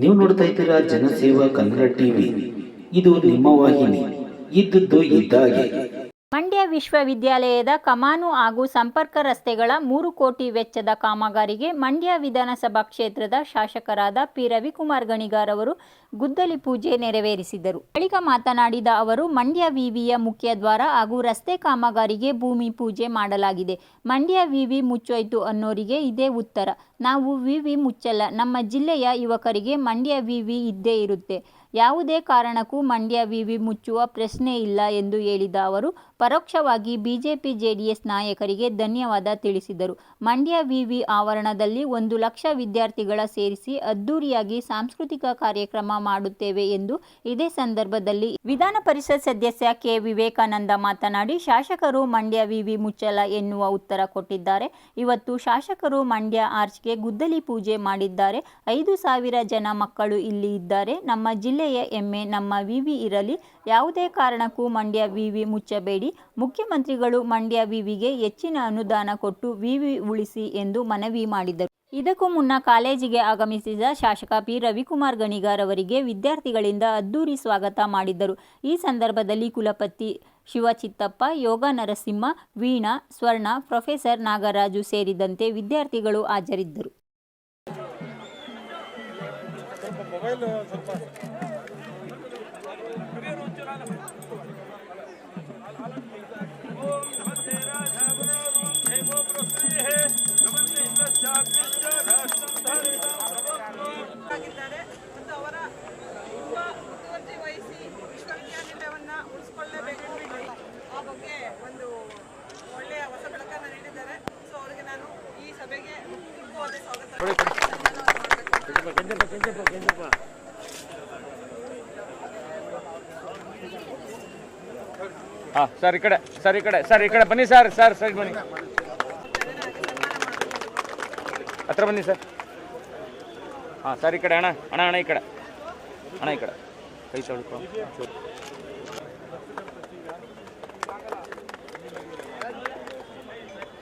ನೀವು ನೋಡ್ತಾ ಇದ್ದೀರಾ ಜನಸೇವಾ ಕನ್ನಡ ಟಿವಿ. ಇದು ನಿಮ್ಮ ವಾಹಿನಿ. ಇದ್ದದ್ದು ಇದ್ದಾಗೆ. ಮಂಡ್ಯ ವಿಶ್ವವಿದ್ಯಾಲಯದ ಕಮಾನು ಹಾಗೂ ಸಂಪರ್ಕ ರಸ್ತೆಗಳ ಮೂರು ಕೋಟಿ ವೆಚ್ಚದ ಕಾಮಗಾರಿಗೆ ಮಂಡ್ಯ ವಿಧಾನಸಭಾ ಕ್ಷೇತ್ರದ ಶಾಸಕರಾದ ಪಿ. ರವಿಕುಮಾರ್ ಗಣಿಗಾರ್ ಅವರು ಗುದ್ದಲಿ ಪೂಜೆ ನೆರವೇರಿಸಿದರು. ಬಳಿಕ ಮಾತನಾಡಿದ ಅವರು, ಮಂಡ್ಯ ವಿವಿಯ ಮುಖ್ಯ ದ್ವಾರ ಹಾಗೂ ರಸ್ತೆ ಕಾಮಗಾರಿಗೆ ಭೂಮಿ ಪೂಜೆ ಮಾಡಲಾಗಿದೆ. ಮಂಡ್ಯ ವಿವಿ ಮುಚ್ಚೋಯ್ತು ಅನ್ನೋರಿಗೆ ಇದೇ ಉತ್ತರ. ನಾವು ವಿವಿ ಮುಚ್ಚಲ್ಲ, ನಮ್ಮ ಜಿಲ್ಲೆಯ ಯುವಕರಿಗೆ ಮಂಡ್ಯ ವಿವಿ ಇದ್ದೇ ಇರುತ್ತೆ. ಯಾವುದೇ ಕಾರಣಕ್ಕೂ ಮಂಡ್ಯ ವಿವಿ ಮುಚ್ಚುವ ಪ್ರಶ್ನೆ ಇಲ್ಲ ಎಂದು ಹೇಳಿದ ಅವರು, ಪರೋಕ್ಷವಾಗಿ ಬಿಜೆಪಿ ಜೆಡಿಎಸ್ ನಾಯಕರಿಗೆ ಧನ್ಯವಾದ ತಿಳಿಸಿದರು. ಮಂಡ್ಯ ವಿವಿ ಆವರಣದಲ್ಲಿ ಒಂದು ಲಕ್ಷ ವಿದ್ಯಾರ್ಥಿಗಳ ಸೇರಿಸಿ ಅದ್ದೂರಿಯಾಗಿ ಸಾಂಸ್ಕೃತಿಕ ಕಾರ್ಯಕ್ರಮ ಮಾಡುತ್ತೇವೆ ಎಂದು ಇದೇ ಸಂದರ್ಭದಲ್ಲಿ ವಿಧಾನ ಪರಿಷತ್ ಸದಸ್ಯ ಕೆ. ವಿವೇಕಾನಂದ ಮಾತನಾಡಿ, ಶಾಸಕರು ಮಂಡ್ಯ ವಿವಿ ಮುಚ್ಚಲ ಎನ್ನುವ ಉತ್ತರ ಕೊಟ್ಟಿದ್ದಾರೆ. ಇವತ್ತು ಶಾಸಕರು ಮಂಡ್ಯ ಆರ್ಚ್ಗೆ ಗುದ್ದಲಿ ಪೂಜೆ ಮಾಡಿದ್ದಾರೆ. ಐದು ಸಾವಿರ ಜನ ಮಕ್ಕಳು ಇಲ್ಲಿ ಇದ್ದಾರೆ. ನಮ್ಮ ಜಿಲ್ಲೆಯ ಹೆಮ್ಮೆ, ನಮ್ಮ ವಿವಿ ಇರಲಿ. ಯಾವುದೇ ಕಾರಣಕ್ಕೂ ಮಂಡ್ಯ ವಿವಿ ಮುಚ್ಚಬೇಡಿ. ಮುಖ್ಯಮಂತ್ರಿಗಳು ಮಂಡ್ಯ ವಿವಿಗೆ ಹೆಚ್ಚಿನ ಅನುದಾನ ಕೊಟ್ಟು ವಿವಿ ಉಳಿಸಿ ಎಂದು ಮನವಿ ಮಾಡಿದರು. ಇದಕ್ಕೂ ಮುನ್ನ ಕಾಲೇಜಿಗೆ ಆಗಮಿಸಿದ ಶಾಸಕ ಪಿ. ರವಿಕುಮಾರ್ ಗಣಿಗಾರ್ ಅವರಿಗೆ ವಿದ್ಯಾರ್ಥಿಗಳಿಂದ ಅದ್ದೂರಿ ಸ್ವಾಗತ ಮಾಡಿದ್ದರು ಈ ಸಂದರ್ಭದಲ್ಲಿ ಕುಲಪತಿ ಶಿವಚಿತ್ತಪ್ಪ ಯೋಗ ನರಸಿಂಹ ವೀಣಾ ಸ್ವರ್ಣ ಪ್ರೊಫೆಸರ್ ನಾಗರಾಜು ಸೇರಿದಂತೆ ವಿದ್ಯಾರ್ಥಿಗಳು ಹಾಜರಿದ್ದರು. ಒಂದು ಒಳ್ಳೆಯ ಹೊಸ ಬೆಳಕನ್ನು ನೀಡಿದ್ದಾರೆ. ಸೊ ಅವರಿಗೆ ನಾನು ಈ ಸಭೆಗೆ ಮುಖ್ಯವಾದ ಸ್ವಾಗತ ಹಾಂ ಸರ್ ಈ ಕಡೆ ಸರ್ ಈ ಕಡೆ ಸರ್ ಈ ಕಡೆ ಬನ್ನಿ ಸರ್ ಸರ್ ಸರಿ ಬನ್ನಿ. ಹತ್ರ ಬನ್ನಿ ಸರ್. ಹಾಂ ಸರ್ ಈ ಕಡೆ ಅಣ್ಣ ಅಣ್ಣ ಅಣ್ಣ ಈ ಕಡೆ. ಅಣ್ಣ ಈ ಕಡೆ. ಕೈ ತೊಳ್ಕೊ.